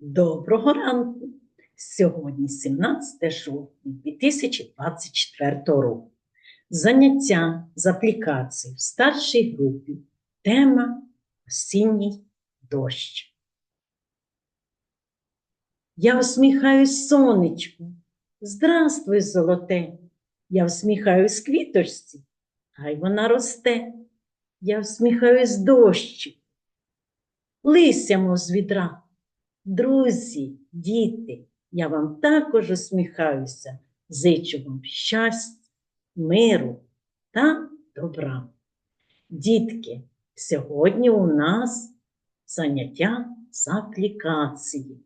Доброго ранку! Сьогодні 17 жовтня 2024 року. Заняття з аплікації в старшій групі. Тема Осінній дощ. Я усміхаюсь сонечку. Здравствуй, золоте. Я всміхаюсь квіточці, хай вона росте. Я всміхаюсь дощі. Листя, мов з відра. Друзі, діти, я вам також усміхаюся, зичу вам щастя, миру та добра. Дітки, сьогодні у нас заняття з аплікації.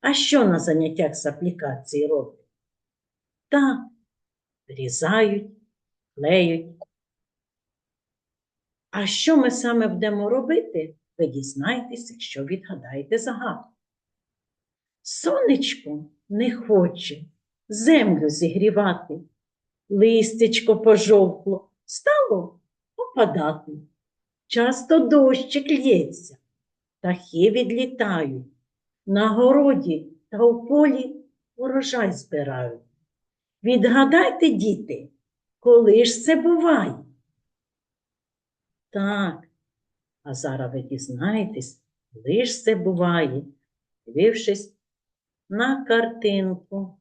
А що на заняттях з аплікації роблять? Так, вирізають, клеють. А що ми саме будемо робити? Ви дізнаєтесь, якщо відгадаєте загадку. Сонечко не хоче землю зігрівати, листячко пожовкло, стало опадати. Часто дощик лється, птахи відлітають, на городі та у полі урожай збирають. Відгадайте, діти, коли ж це буває? Так, а зараз ви дізнаєтесь, ж це буває, дивившись на картинку.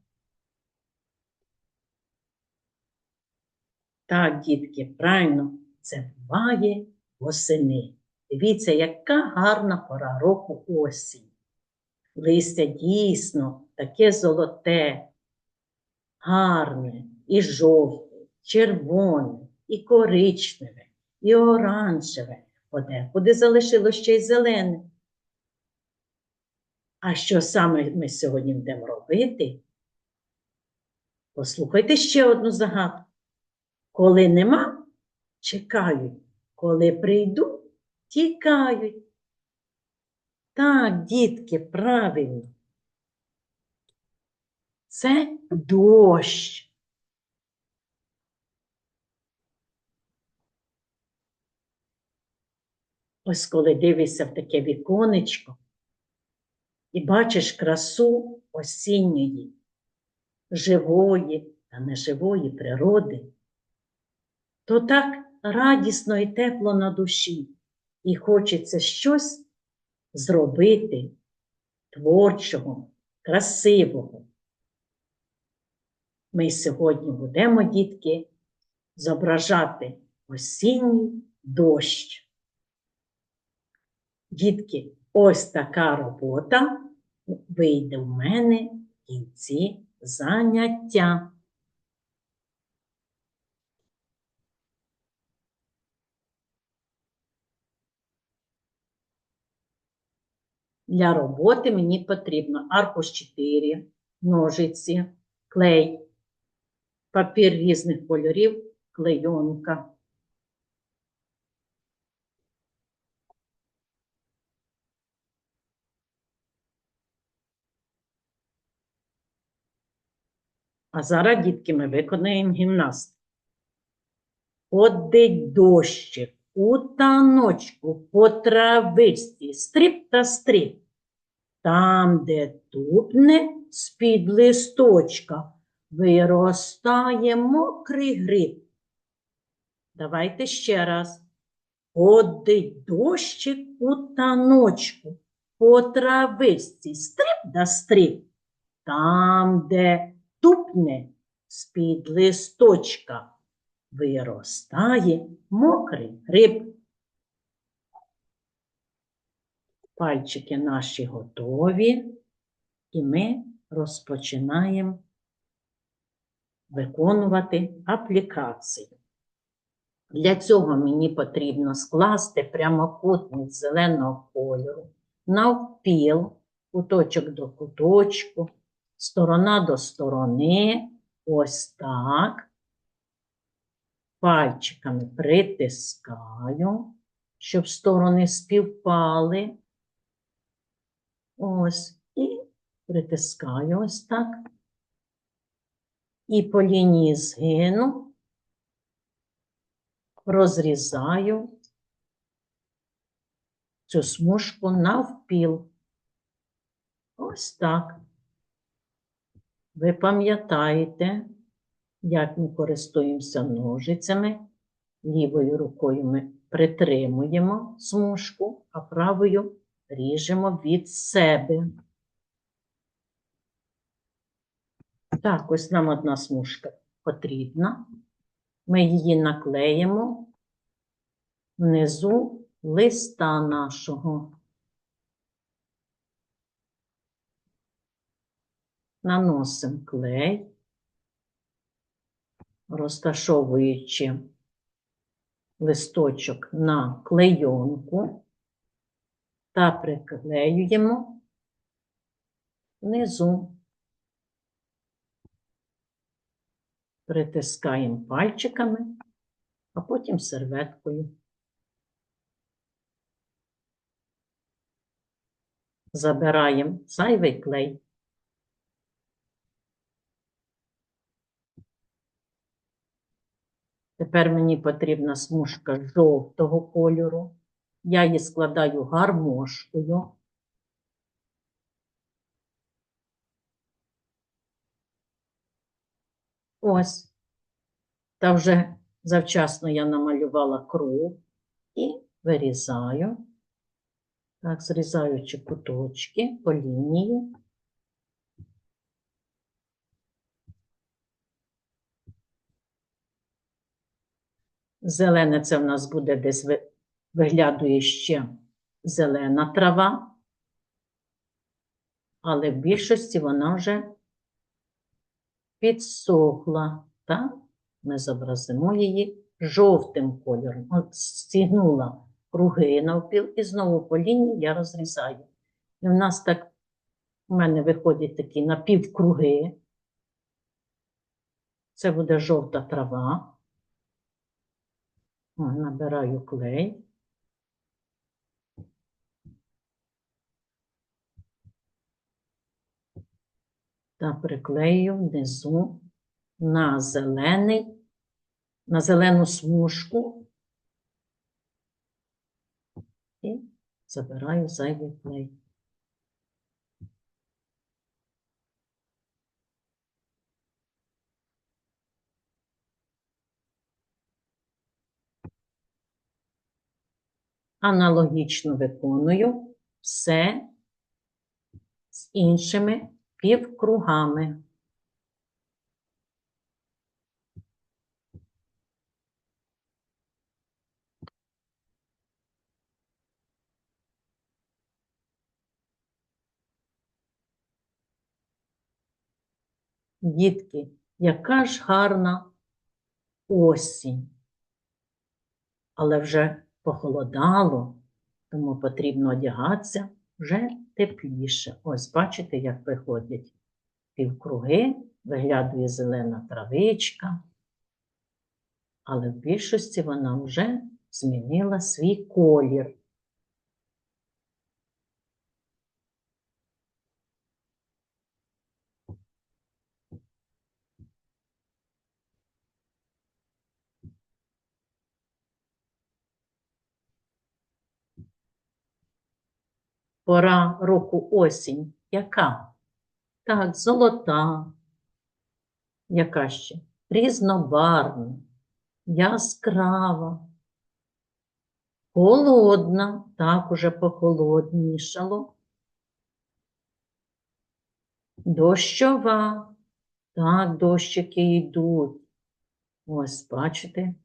Так, дітки, правильно, це буває восени. Дивіться, яка гарна пора року осінь. Листя дійсно таке золоте, гарне і жовте, червоне, і коричневе, і оранжеве подекуди залишилось ще й зелене. А що саме ми сьогодні будемо робити? Послухайте ще одну загадку. Коли нема, чекають, коли прийду, тікають. Так, дітки, правильно. Це дощ. Ось коли дивишся в таке віконечко і бачиш красу осінньої, живої та неживої природи, то так радісно і тепло на душі, і хочеться щось зробити творчого, красивого. Ми сьогодні будемо, дітки, зображати осінній дощ. Дітки, ось така робота вийде в мене в кінці заняття. Для роботи мені потрібно аркуш 4, ножиці, клей, папір різних кольорів, клейонка. А зараз, дітки, ми виконаємо гімнастику. Ходить дощик у таночку по травичці, стріп та стріп. Там, де тупне з-під листочка, виростає мокрий гриб. Давайте ще раз. Ходить дощик у таночку по травичці, стріп да стріп. Там, де тупне з-під листочка виростає мокрий гриб. Пальчики наші готові, і ми розпочинаємо виконувати аплікацію. Для цього мені потрібно скласти прямокутник зеленого кольору навпіл, куточок до куточку, сторона до сторони, ось так. Пальчиками притискаю, щоб сторони співпали. Ось, і притискаю ось так. І по лінії згину розрізаю цю смужку навпіл. Ось так. Ви пам'ятаєте, як ми користуємося ножицями. Лівою рукою ми притримуємо смужку, а правою ріжемо від себе. Так, ось нам одна смужка потрібна. Ми її наклеїмо внизу листа нашого. Наносимо клей, розташовуючи листочок на клейонку та приклеюємо внизу. Притискаємо пальчиками, а потім серветкою. Забираємо зайвий клей. Тепер мені потрібна смужка жовтого кольору. Я її складаю гармошкою. Ось. Та вже завчасно я намалювала круг і вирізаю. Так, зрізаючи куточки по лінії. Зелене це в нас буде десь виглядує ще зелена трава, але в більшості вона вже підсохла. Так? Ми зобразимо її жовтим кольором. От стігнула круги навпіл і знову по лінії я розрізаю. І в нас так, у мене виходять такі напівкруги. Це буде жовта трава. Набираю клей. Та приклею внизу на зелений, на зелену смужку і забираю зайвий клей. Аналогічно виконую все з іншими півкругами. Дітки, яка ж гарна осінь. Але вже похолодало, тому потрібно одягатися вже тепліше. Ось бачите, як виходять півкруги, виглядує зелена травичка, але в більшості вона вже змінила свій колір. Пора року осінь. Яка? Так, золота. Яка ще? Різнобарвна, яскрава, холодна, так уже похолоднішало. Дощова, так, дощики йдуть. Ось, бачите,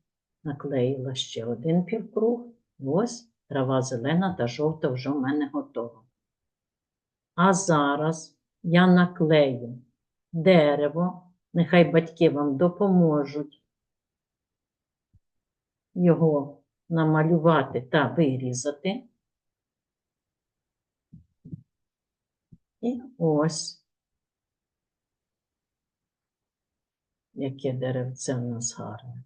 наклеїла ще один півкруг. Ось трава зелена та жовта вже в мене готова. А зараз я наклею дерево, нехай батьки вам допоможуть його намалювати та вирізати. І ось, яке деревце в нас гарне.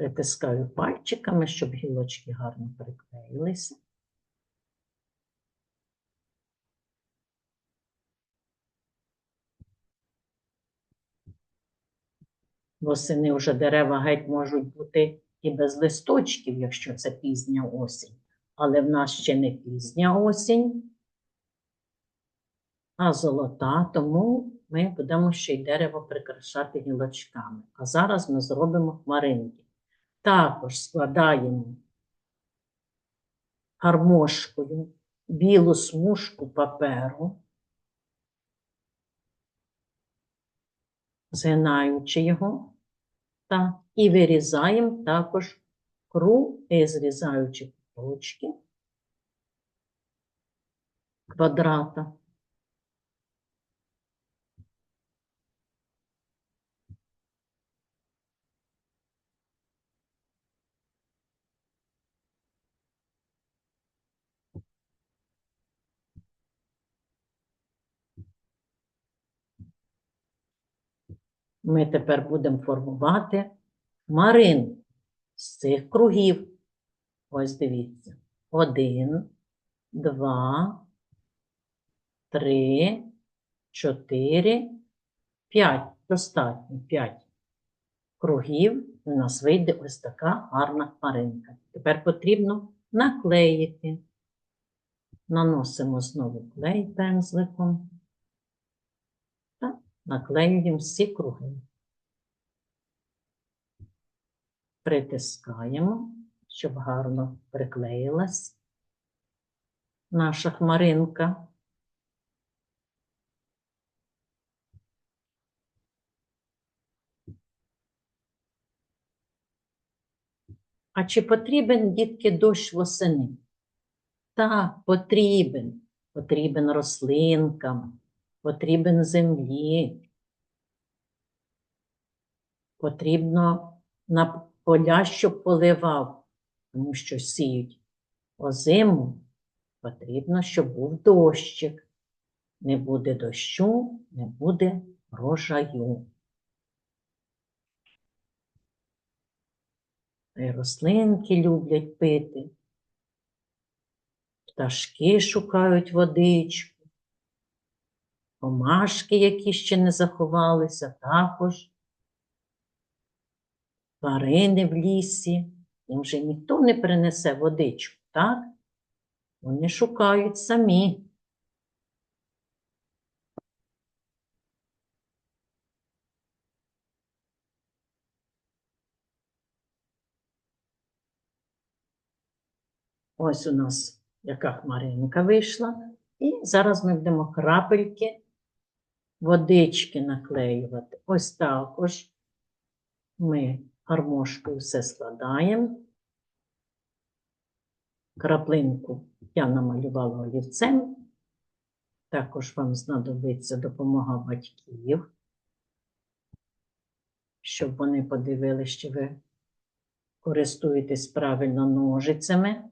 Притискаю пальчиками, щоб гілочки гарно приклеїлися. Восени вже дерева геть можуть бути і без листочків, якщо це пізня осінь. Але в нас ще не пізня осінь, а золота, тому ми будемо ще й дерево прикрашати гілочками. А зараз ми зробимо хмаринки. Також складаємо гармошкою білу смужку паперу, згинаючи його, та, і вирізаємо також круг, і зрізаючи куточки квадрата. Ми тепер будемо формувати марин з цих кругів. Ось дивіться. Один, два, три, чотири, п'ять. Достатньо п'ять кругів. У нас вийде ось така гарна хмаринка. Тепер потрібно наклеїти. Наносимо знову клей пензликом наклеюємо всі круги. Притискаємо, щоб гарно приклеїлась наша хмаринка. А чи потрібен, дітки, дощ восени? Так, потрібен. Потрібен рослинкам, потрібен землі. Потрібно на поля, щоб поливав, тому що сіють озиму, потрібно, щоб був дощик. Не буде дощу, не буде врожаю. Та й рослинки люблять пити. Пташки шукають водичку. Комашки, які ще не заховалися, також. Тварини в лісі. Їм вже ніхто не принесе водичку, так? Вони шукають самі. Ось у нас яка хмаринка вийшла. І зараз ми будемо крапельки водички наклеювати. Ось також ми гармошкою все складаємо. Краплинку я намалювала олівцем. Також вам знадобиться допомога батьків, щоб вони подивилися, що ви користуєтесь правильно ножицями.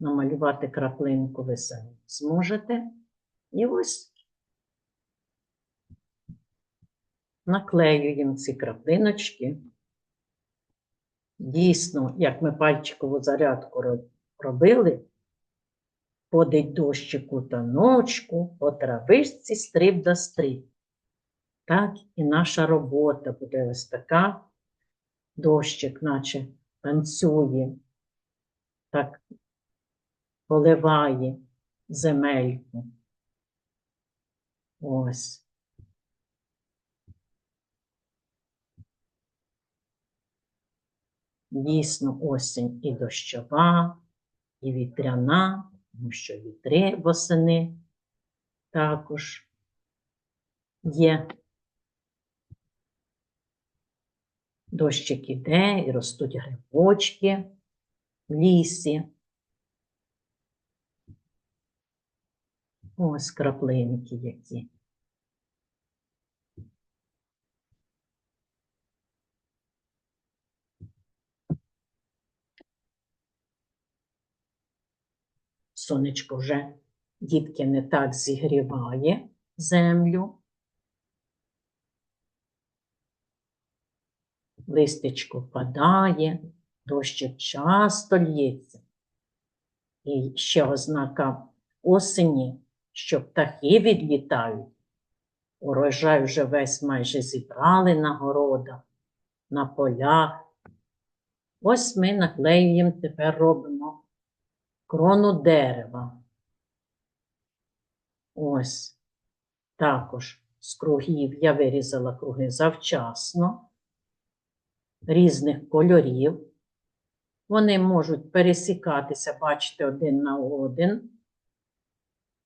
Намалювати краплинку ви самі зможете. І ось наклеюємо ці краплиночки. Дійсно, як ми пальчикову зарядку робили, ходить дощику та ночку, по травичці стриб да стриб. Так і наша робота буде ось така. Дощик, наче танцює, так поливає земельку. Ось. Дійсно, осінь і дощова, і вітряна, тому що вітри восени також є. Дощик іде і ростуть грибочки в лісі. Ось краплинки які. Сонечко вже дітки не так зігріває землю. Листечко впадає, дощик часто лється. І ще ознака осені, що птахи відлітають. Урожай вже весь майже зібрали на городах, на полях. Ось ми наклеюємо, тепер робимо крону дерева. Ось. Також з кругів я вирізала круги завчасно, різних кольорів. Вони можуть пересікатися, бачите, один на один,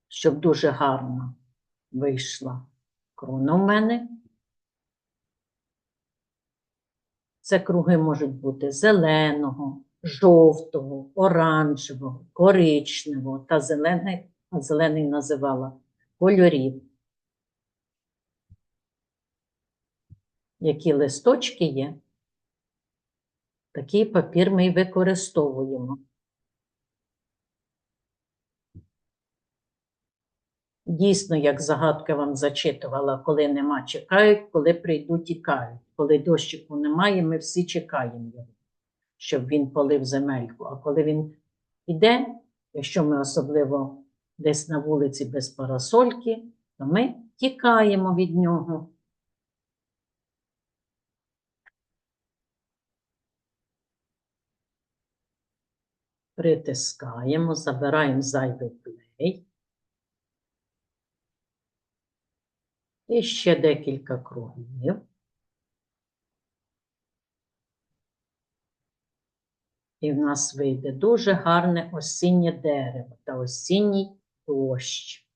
щоб дуже гарно вийшла крона в мене. Це круги можуть бути зеленого, жовтого, оранжевого, коричневого та зелений, а зелений називала кольорів. Які листочки є, такий папір ми й використовуємо. Дійсно, як загадка вам зачитувала, коли нема, чекають, коли прийдуть, тікають. Коли дощику немає, ми всі чекаємо його, щоб він полив земельку. А коли він іде, якщо ми особливо десь на вулиці без парасольки, то ми тікаємо від нього. Притискаємо, забираємо зайвий клей. І ще декілька кругів. І в нас вийде дуже гарне осіннє дерево та осінній дощ.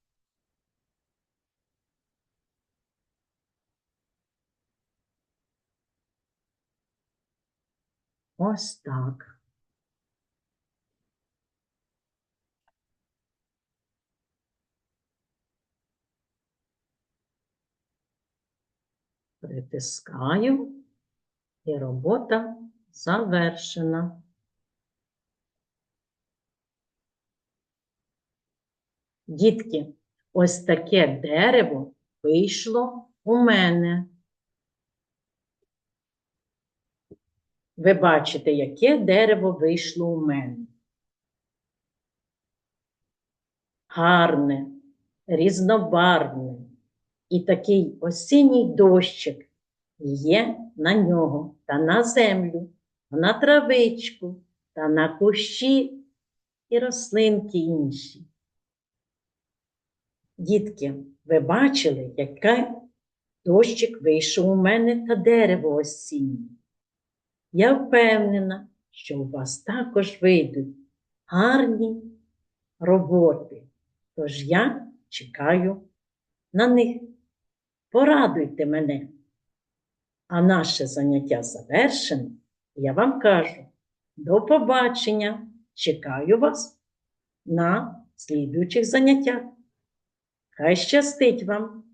Ось так. Притискаю, і робота завершена. Дітки, ось таке дерево вийшло у мене. Ви бачите, яке дерево вийшло у мене. Гарне, різнобарвне. І такий осінній дощик є на нього та на землю, на травичку та на кущі і рослинки інші. Дітки, ви бачили, який дощик вийшов у мене та дерево осіннє. Я впевнена, що у вас також вийдуть гарні роботи. Тож я чекаю на них. Порадуйте мене. А наше заняття завершено. Я вам кажу до побачення. Чекаю вас на слідуючих заняттях. Хай щастить вам!